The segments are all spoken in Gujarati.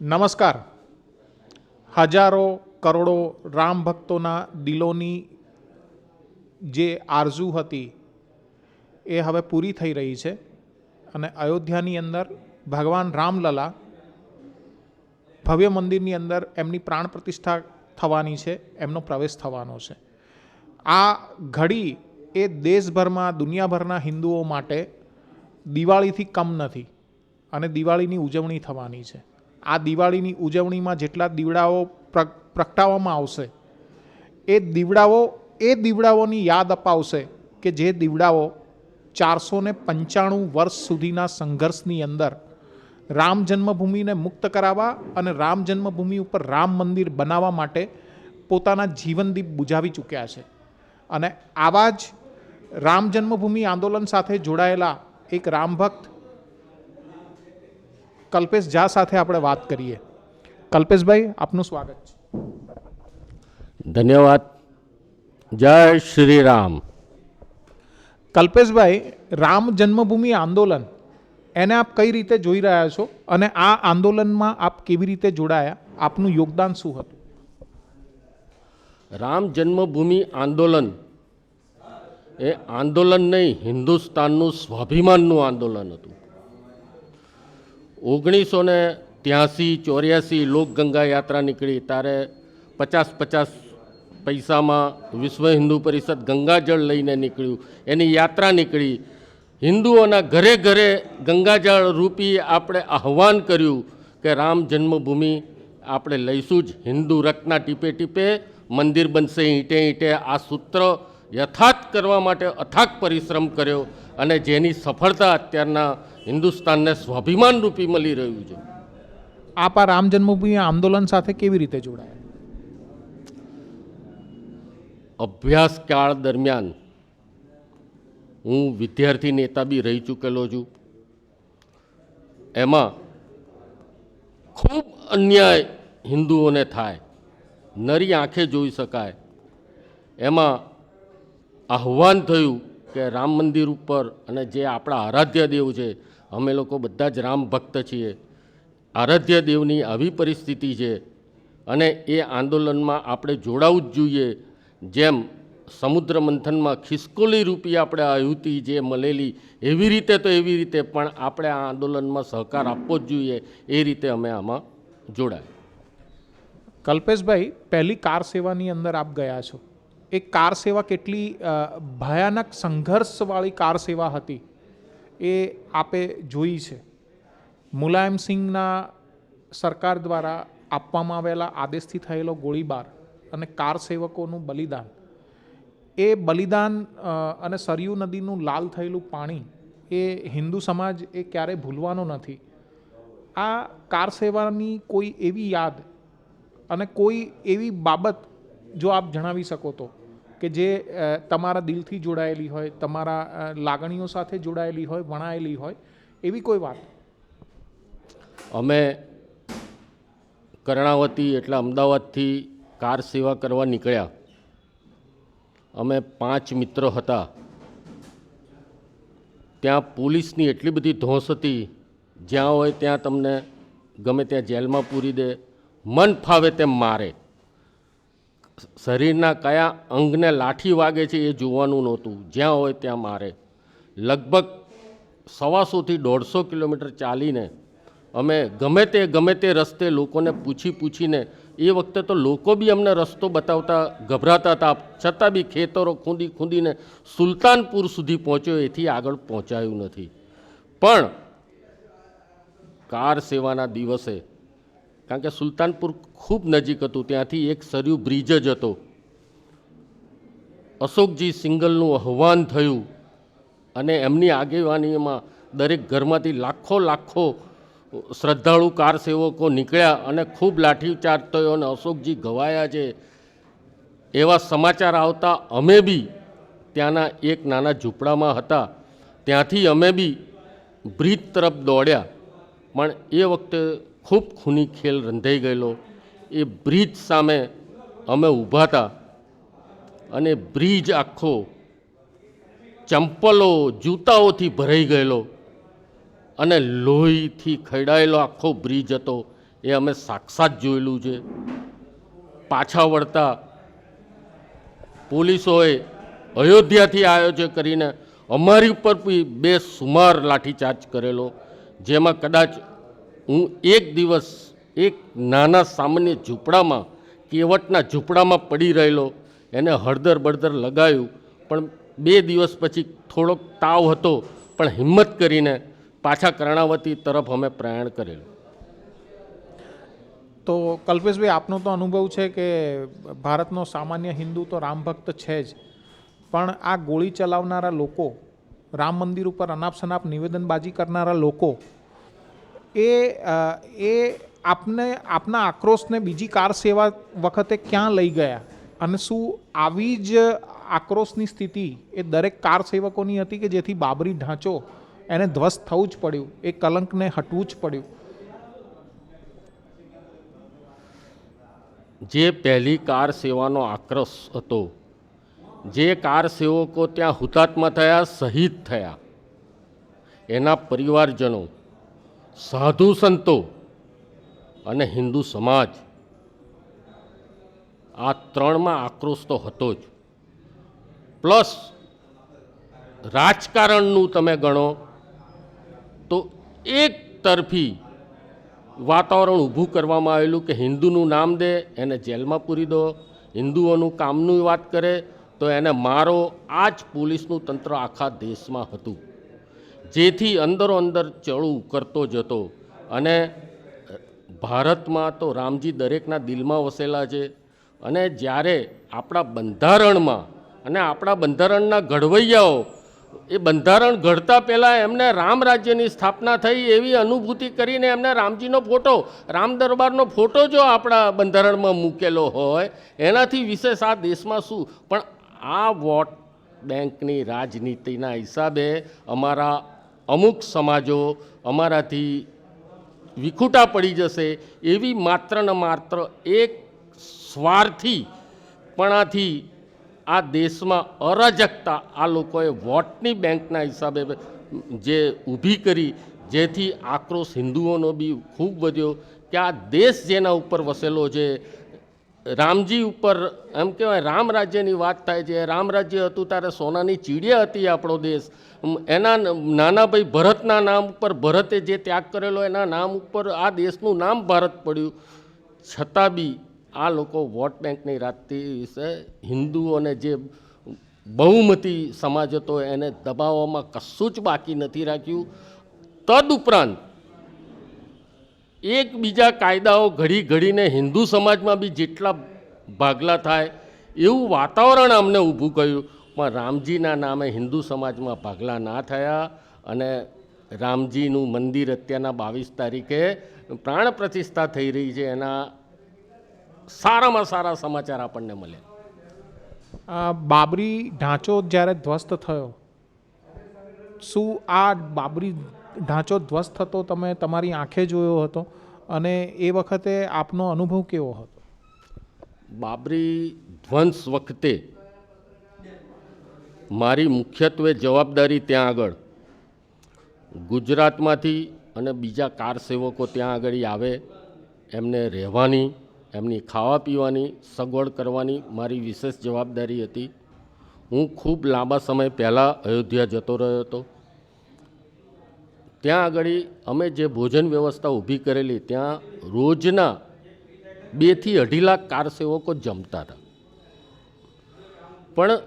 નમસ્કાર. હજારો કરોડો રામ ભક્તોના દિલોની જે આરઝુ હતી એ હવે પૂરી થઈ રહી છે અને અયોધ્યાની અંદર ભગવાન રામલલા ભવ્ય મંદિરની અંદર એમની પ્રાણ પ્રતિષ્ઠા થવાની છે, એમનો પ્રવેશ થવાનો છે. આ ઘડી એ દેશભરમાં દુનિયાભરના હિન્દુઓ માટે દિવાળીથી કમ નથી અને દિવાળીની ઉજવણી થવાની છે. આ દિવાળીની ઉજવણીમાં જેટલા દીવડાઓ પ્ર- પ્રગટાવવામાં આવશે, એ દીવડાઓ, એ દીવડાઓની યાદ અપાવશે કે જે દીવડાઓ ચારસો ને પંચાણું વર્ષ સુધીના સંઘર્ષની અંદર રામ જન્મભૂમિને મુક્ત કરાવવા અને રામ જન્મભૂમિ ઉપર રામ મંદિર બનાવવા માટે પોતાના જીવનદીપ બુજાવી ચૂક્યા છે. અને આવા જ રામ જન્મભૂમિ આંદોલન સાથે જોડાયેલા એક રામ ભક્ત કલ્પેશ ઝા સાથે આપણે વાત કરીએ. કલ્પેશભાઈ આપનું સ્વાગત છે. ધન્યવાદ. જય શ્રી રામ કલ્પેશભાઈ રામ જન્મભૂમિ આંદોલન એને આપ કઈ રીતે જોઈ રહ્યા છો અને આ આંદોલનમાં આપ કેવી રીતે જોડાયા? આપનું યોગદાન શું હતું? રામ જન્મભૂમિ આંદોલન એ આંદોલન નહીં હિન્દુસ્તાનનું સ્વાભિમાનનું આંદોલન હતું. ઓગણીસો ને ત્યાંસી ચોર્યાસી લોકગંગા યાત્રા નીકળી ત્યારે પચાસ પચાસ પૈસામાં વિશ્વ હિન્દુ પરિષદ ગંગાજળ લઈને નીકળ્યું. એની યાત્રા નીકળી. હિન્દુઓના ઘરે ઘરે ગંગાજળ રૂપી આપણે આહવાન કર્યું કે રામ જન્મભૂમિ આપણે લઈશું જ. હિન્દુ રક્તના ટીપે ટીપે મંદિર બનશે ઈંટે ઈંટે આ સૂત્ર યથાર્થ કરવા માટે અથાગ પરિશ્રમ કર્યો અને જેની સફળતા અત્યારના હિન્દુસ્તાનને સ્વાભિમાન રૂપી મળી રહ્યું છે. આપ આ રામ જન્મભૂમિ આંદોલન સાથે કેવી રીતે જોડાયા? અભ્યાસકાળ દરમિયાન હું વિદ્યાર્થી નેતા બી રહી ચૂકેલો છું. એમાં ખૂબ અન્યાય હિન્દુઓને થાય. નરી આંખે જોઈ શકાય. એમાં આહ્વાન થયું કે રામ મંદિર ઉપર અને જે આપણા આરાધ્ય દેવ છે, અમે લોકો બધા જ રામ ભક્ત છીએ. આરાધ્ય દેવની આવી પરિસ્થિતિ છે અને એ આંદોલનમાં આપણે જોડાવું જ જોઈએ. જેમ સમુદ્ર મંથનમાં ખિસકોલી રૂપી આપણે આયુતિ જે મળેલી, એવી રીતે તો એવી રીતે પણ આપણે આ આંદોલનમાં સહકાર આપવો જ જોઈએ. એ રીતે અમે આમાં જોડાય. કલ્પેશભાઈ, પહેલી કાર સેવાની અંદર આપ ગયા છો. એ કાર સેવા કેટલી ભયાનક સંઘર્ષવાળી કાર સેવા હતી એ આપે જોઈ છે. મુલાયમસિંહના સરકાર દ્વારા આપવામાં આવેલા આદેશથી થયેલો ગોળીબાર અને કાર સેવકોનું બલિદાન. એ બલિદાન અને સરયુ નદીનું લાલ થયેલું પાણી એ હિન્દુ સમાજ એ ક્યારેય ભૂલવાનો નથી. આ કાર સેવાની કોઈ એવી યાદ અને કોઈ એવી બાબત જો આપ જણાવી શકો તો? કે જે તમારા દિલથી જોડાયેલી હોય, તમારા લાગણીઓ સાથે જોડાયેલી હોય, વણાયેલી હોય, એવી કોઈ વાત? અમે કર્ણાવતી એટલે અમદાવાદથી કાર સેવા કરવા નીકળ્યા. અમે પાંચ મિત્રો હતા. ત્યાં પોલીસની એટલી બધી ધોંસ હતી, જ્યાં હોય ત્યાં તમને ગમે ત્યાં જેલમાં પૂરી દે, મન ફાવે તેમ મારે. શરીરના કયા અંગને લાઠી વાગે છે એ જોવાનું નહોતું. જ્યાં હોય ત્યાં મારે. લગભગ સવાસોથી દોઢસો કિલોમીટર ચાલીને અમે ગમે તે ગમે તે રસ્તે લોકોને પૂછી પૂછીને, એ વખતે તો લોકો બી અમને રસ્તો બતાવતા ગભરાતા હતા. છતાં બી ખેતરો ખૂંદી ખૂંદીને સુલતાનપુર સુધી પહોંચ્યો, એથી આગળ પહોંચાયું નથી. પણ કાર સેવાના દિવસે કારણ કે સુલતાનપુર ખૂબ નજીક હતું. ત્યાંથી એક સરયુ બ્રિજ જ હતો. અશોકજી સિંગલનું આહ્વાન થયું અને એમની આગેવાનીમાં દરેક ઘરમાંથી લાખો લાખો શ્રદ્ધાળુ કાર સેવકો નીકળ્યા અને ખૂબ લાઠીચાર્જ થયો અને અશોકજી ગવાયા છે. એવા સમાચાર આવતા અમે બી ત્યાંના એક નાના ઝૂંપડામાં હતા. ત્યાંથી અમે બી બ્રિજ તરફ દોડ્યા. પણ એ વખતે ખૂબ ખૂની ખેલ રંધાઈ ગયેલો. એ બ્રિજ સામે અમે ઊભા હતા અને બ્રિજ આખો ચંપલો જૂતાઓથી ભરાઈ ગયેલો અને લોહીથી ખડાયેલો આખો બ્રિજ હતો. એ અમે સાક્ષાત જોયેલું છે. પાછા વળતા પોલીસોએ અયોધ્યાથી આયોજન કરીને અમારી ઉપર બી બે સુમાર લાઠીચાર્જ કરેલો, જેમાં કદાચ હું એક દિવસ એક નાના સામાન્ય ઝૂંપડામાં, કેવટના ઝૂંપડામાં પડી રહેલો, એને હળદર બળદર લગાવ્યું પણ બે દિવસ પછી થોડોક તાવ હતો, પણ હિંમત કરીને પાછા કર્ણાવતી તરફ અમે પ્રયાણ કરેલું. તો કલ્પેશભાઈ, આપનો તો અનુભવ છે કે ભારતનો સામાન્ય હિન્દુ તો રામ ભક્ત છે જ, પણ આ ગોળી ચલાવનારા લોકો, રામ મંદિર ઉપર અનાપ શનાપ નિવેદનબાજી કરનારા લોકો એ એ આપને, આપના આક્રોશને બીજી કાર સેવા વખતે ક્યાં લઈ ગયા? અને શું આવી જ આક્રોશની સ્થિતિ એ દરેક કાર સેવકોની હતી કે જેથી બાબરી ઢાંચો એને ધ્વસ્ત થવું જ પડ્યું, એ કલંકને હટવું જ પડ્યું? જે પહેલી કાર સેવાનો આક્રોશ હતો, જે કાર સેવકો ત્યાં હુતાત્મા થયા, શહીદ થયા, એના પરિવારજનો સાધુ સંતો અને હિન્દુ સમાજ આ ત્રણમાં આક્રોશ તો હતો જ. પ્લસ રાજકારણનું તમે ગણો તો એક તરફી વાતાવરણ ઊભું કરવામાં આવેલું કે હિન્દુનું નામ દે, એને જેલમાં પૂરી દો, હિન્દુઓનું કામનું વાત કરે, તો એને મારો, આ જ પોલીસનું તંત્ર આખા દેશમાં હતું. જેથી અંદરો અંદર ચડું કરતો જતો. અને ભારતમાં તો રામજી દરેકના દિલમાં વસેલા છે. અને જ્યારે આપણા બંધારણમાં અને આપણા બંધારણના ઘડવૈયાઓ, એ બંધારણ ઘડતા પહેલાં એમને રામ રાજ્યની સ્થાપના થઈ એવી અનુભૂતિ કરીને એમને રામજીનો ફોટો, રામ દરબારનો ફોટો જો આપણા બંધારણમાં મૂકેલો હોય, એનાથી વિશેષ આ દેશમાં શું? પણ આ વોટ બેંકની રાજનીતિના હિસાબે અમારા અમુક સમાજો અમારાથી વિખૂટા પડી જશે એવી માત્ર ને માત્ર એક સ્વાર્થી પણાથી આ દેશમાં અરાજકતા આ લોકોએ વોટની બેંકના હિસાબે જે ઊભી કરી, જેથી આક્રોશ હિન્દુઓનો બી ખૂબ વધ્યો કે આ દેશ જેના ઉપર વસેલો છે રામજી ઉપર એમ કહેવાય, રામ રાજ્યની વાત થાય છે. રામ રાજ્ય હતું ત્યારે સોનાની ચીડિયા હતી આપણો દેશ. એના નાનાભાઈ નાના ભાઈ ભરતના નામ ઉપર ભરતે જે ત્યાગ કરેલો, એના નામ ઉપર આ દેશનું નામ ભારત પડ્યું. છતાં બી આ લોકો વોટ બેંકની રાતથી વિશે હિન્દુઓને જે બહુમતી સમાજ હતો, એને દબાવવામાં કશું જ બાકી નથી રાખ્યું. તદુપરાંત એક બીજા કાયદાઓ ઘડી ઘડીને હિન્દુ સમાજમાં બી જેટલા ભાગલા થાય એવું વાતાવરણ અમને ઊભું કર્યું. પણ રામજીના નામે હિન્દુ સમાજમાં ભાગલા ના થયા અને રામજીનું મંદિર અત્યારના બાવીસ તારીખે પ્રાણ પ્રતિષ્ઠા થઈ રહી છે એના સારામાં સારા સમાચાર આપણને મળે આ બાબરી ઢાંચો જ્યારે ધ્વસ્ત થયો, શું આ બાબરી ઢાંચો ધ્વસ્ત થતો તમે તમારી આંખે જોયો હતો અને એ વખતે આપનો અનુભવ કેવો હતો? બાબરી ધ્વંસ વખતે મારી મુખ્યત્વે જવાબદારી ત્યાં આગળ ગુજરાતમાંથી અને બીજા કાર સેવકો ત્યાં આગળ આવે, એમને રહેવાની, એમની ખાવા પીવાની, સગવડ કરવાની મારી વિશેષ જવાબદારી હતી. હું ખૂબ લાંબા સમય પહેલાં અયોધ્યા જતો રહ્યો હતો. ત્યાં આગળ અમે જે ભોજન વ્યવસ્થા ઊભી કરેલી, ત્યાં રોજના બેથી અઢી લાખ કાર સેવકો જમતા હતા. પણ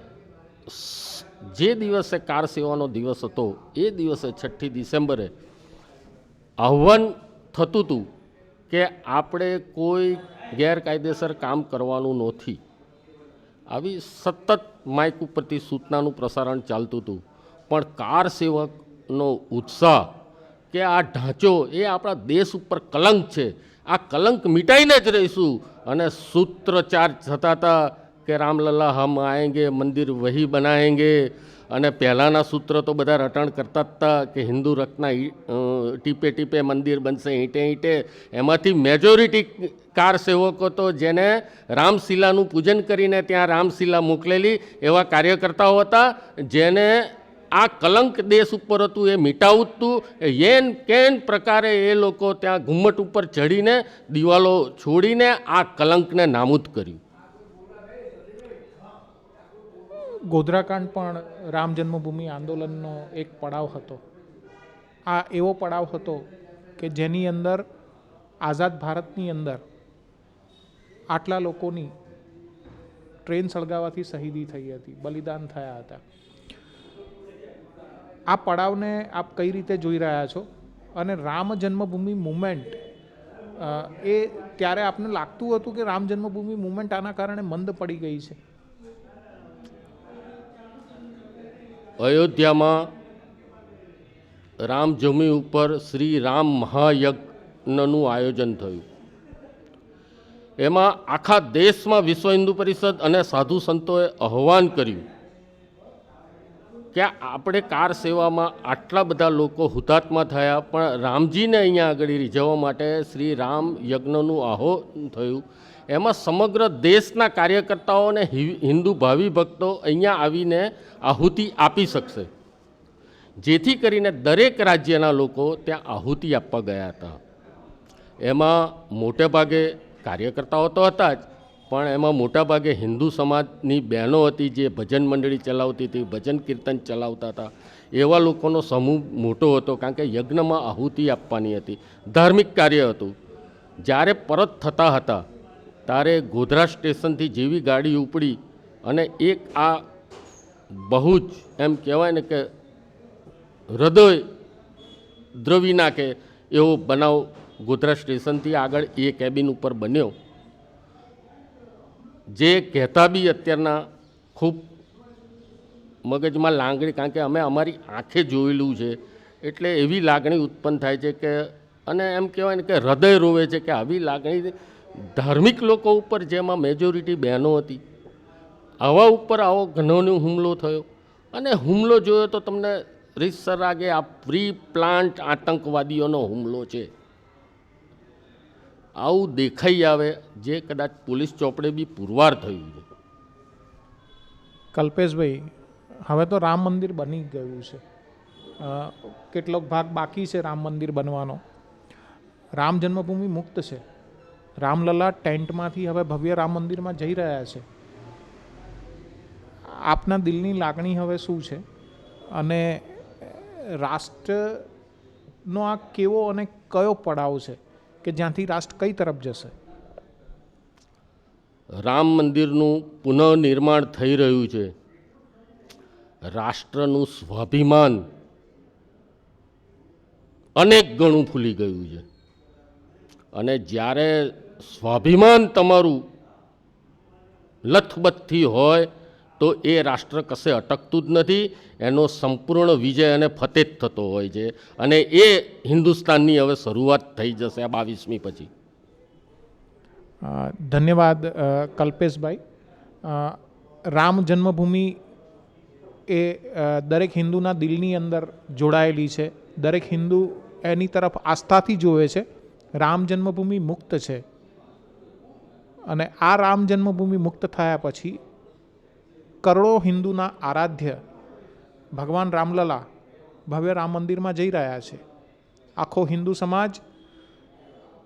જે દિવસે કાર સેવાનો દિવસ હતો, એ દિવસે છઠ્ઠી ડિસેમ્બરે આહ્વાન થતું હતું કે આપણે કોઈ ગેરકાયદેસર કામ કરવાનું નથી. આવી સતત માઇક ઉપરથી સૂચનાનું પ્રસારણ ચાલતું હતું. પણ કાર સેવકનો ઉત્સાહ કે આ ઢાંચો એ આપણા દેશ ઉપર કલંક છે. આ કલંક મિટાઈને જ રહીશું. અને સૂત્રચાર થતા હતા કે રામલલ્લા હમ આએંગે મંદિર વહી બનાએંગે અને પહેલાંના સૂત્ર તો બધા રટણ કરતા હતા કે હિન્દુ રત્ના ટીપે ટીપે મંદિર બનશે, ઈંટે ઈંટે. એમાંથી મેજોરિટી કાર સેવકો તો જેને રામશિલાનું પૂજન કરીને ત્યાં રામશિલા મોકલેલી એવા કાર્યકર્તાઓ હતા, જેને આ કલંક દેશ ઉપર હતું, એ મિટાવું હતું યેન કેન પ્રકારે એ લોકો ત્યાં ઘુમ્મટ ઉપર ચડીને દિવાલો છોડીને આ કલંકને નામૂદ કર્યું. ગોધરાકાંડ પણ રામ જન્મભૂમિ આંદોલનનો એક પડાવ હતો. આ એવો પડાવ હતો કે જેની અંદર, આઝાદ ભારતની અંદર, આટલા લોકોની ટ્રેન સળગાવવાથી શહીદી થઈ હતી, બલિદાન થયા હતા. આ પડાવને આપ કઈ રીતે જોઈ રહ્યા છો? અને રામ જન્મભૂમિ મુમેન્ટ એ ત્યારે આપને લાગતું હતું કે રામ જન્મભૂમિ મુમેન્ટ આના કારણે મંદ પડી ગઈ છે? અયોધ્યામાં રામજમી ઉપર શ્રી રામ મહાયજ્ઞનું આયોજન થયું. એમાં આખા દેશમાં વિશ્વ હિન્દુ પરિષદ અને સાધુ સંતોએ આહ્વાન કર્યું કે આપણે કાર સેવામાં આટલા બધા લોકો હુતાત્મા થયા, પણ રામજીને અહીંયા આગળ રીઝવવા માટે શ્રી રામ યજ્ઞનું આહોન થયું. એમાં સમગ્ર દેશના કાર્યકર્તાઓ અને હિન્દુ ભાવિ ભક્તો અહીંયા આવીને આહુતિ આપી શકશે. જેથી કરીને દરેક રાજ્યના લોકો ત્યાં આહુતિ આપવા ગયા હતા. એમાં મોટે ભાગે કાર્યકર્તાઓ તો હતા જ પણ એમાં મોટાભાગે હિન્દુ સમાજની બહેનો હતી જે ભજન મંડળી ચલાવતી હતી, ભજન કીર્તન ચલાવતા હતા. એવા લોકોનો સમૂહ મોટો હતો કારણ કે યજ્ઞમાં આહુતિ આપવાની હતી. ધાર્મિક કાર્ય હતું. જ્યારે પરત થતા હતા, ત્યારે ગોધરા સ્ટેશનથી જેવી ગાડી ઉપડી અને એક આ બહુ જ એમ કહેવાય ને કે હૃદય દ્રવી નાખે એવો બનાવ ગોધરા સ્ટેશનથી આગળ એ કેબિન ઉપર બન્યો. જે કહેતા બી અત્યારના ખૂબ મગજમાં લાગણી, કારણ કે અમે અમારી આંખે જોયેલું છે, એટલે એવી લાગણી ઉત્પન્ન થાય છે કે, અને એમ કહેવાય ને કે હૃદય રોવે છે કે આવી લાગણી ધાર્મિક લોકો ઉપર જેમાં મેજોરિટી બહેનો હતી. આવા ઉપર આવો ઘણોનો હુમલો થયો. અને હુમલો જોયો તો તમને રીતસર આગે આ પ્રી પ્લાન્ટ આતંકવાદીઓનો હુમલો છે. આવું દેખાઈ આવે જે કદાચ પોલીસ ચોપડે બી પુરવાર થયું છે. કલ્પેશભાઈ, હવે તો રામ મંદિર બની ગયું છે. કેટલોક ભાગ બાકી છે રામ મંદિર બનવાનો. રામ જન્મભૂમિ મુક્ત છે. રામલલા ટેન્ટમાંથી હવે ભવ્ય રામ મંદિરમાં જઈ રહ્યા છે. આપના દિલની લાગણી હવે શું છે? અને રાષ્ટ્રનો આ કેવો અને કયો પડાવ છે? કે જ્યાંથી રાષ્ટ્ર કઈ તરફ જશે? રામ મંદિરનું પુનઃનિર્માણ થઈ રહ્યું છે. રાષ્ટ્રનું સ્વાભિમાન અનેક ગણું ફૂલી ગયું છે. અને જ્યારે સ્વાભિમાન તમારું લથબથથી હોય તો એ રાષ્ટ્ર કશે અટકતું જ નથી, એનો સંપૂર્ણ વિજય અને ફતેજ થતો હોય છે. અને એ હિન્દુસ્તાનની હવે શરૂઆત થઈ જશે આ બાવીસમી પછી. ધન્યવાદ કલ્પેશભાઈ. રામ જન્મભૂમિ એ દરેક હિન્દુના દિલની અંદર જોડાયેલી છે. દરેક હિન્દુ એની તરફ આસ્થાથી જોવે છે. રામ જન્મભૂમિ મુક્ત છે. અને આ રામ જન્મભૂમિ મુક્ત થયા પછી કરોડો હિન્દુના આરાધ્ય ભગવાન રામલલા ભવ્ય રામ મંદિરમાં જઈ રહ્યા છે. આખો હિન્દુ સમાજ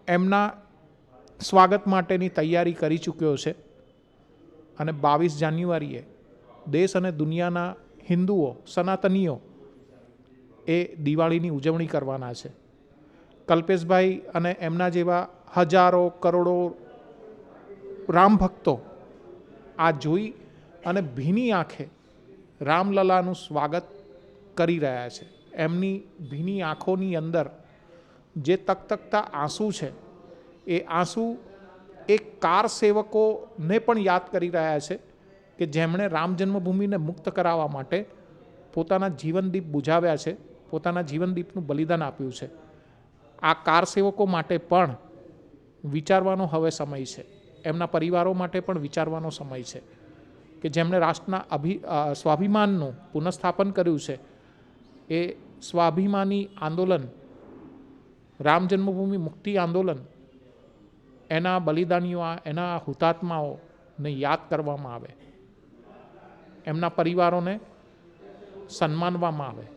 એમના સ્વાગત માટેની તૈયારી કરી ચૂક્યો છે અને બાવીસ જાન્યુઆરીએ દેશ અને દુનિયાના હિન્દુઓ, સનાતનીઓ એ દિવાળીની ઉજવણી કરવાના છે. કલ્પેશભાઈ અને એમના જેવા હજારો કરોડો રામ ભક્તો આ જોઈ અને ભીની આંખે રામલલાનું સ્વાગત કરી રહ્યા છે. એમની ભીની આંખોની અંદર જે તકતકતા આંસુ છે, એ આંસુ એ કાર સેવકોને પણ યાદ કરી રહ્યા છે કે જેમણે રામ જન્મભૂમિને મુક્ત કરાવવા માટે પોતાના જીવનદીપ બુઝાવ્યા છે, પોતાના જીવનદીપનું બલિદાન આપ્યું છે. આ કાર સેવકો માટે પણ વિચારવાનો હવે સમય છે. એમના પરિવારો માટે પણ વિચારવાનો સમય છે. કે જેમણે રાષ્ટ્રના અભિ સ્વાભિમાનનું પુનઃસ્થાપન કર્યું છે, એ સ્વાભિમાની આંદોલન, રામ જન્મભૂમિ મુક્તિ આંદોલન, એના બલિદાનીઓ એના હુતાત્માઓને યાદ કરવામાં આવે. એમના પરિવારોને સન્માનવામાં આવે.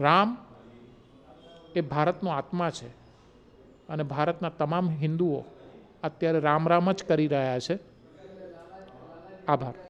રામ એ ભારતનો આત્મા છે અને ભારતના તમામ હિન્દુઓ અત્યારે રામ રામ જ કરી રહ્યા છે. આભાર.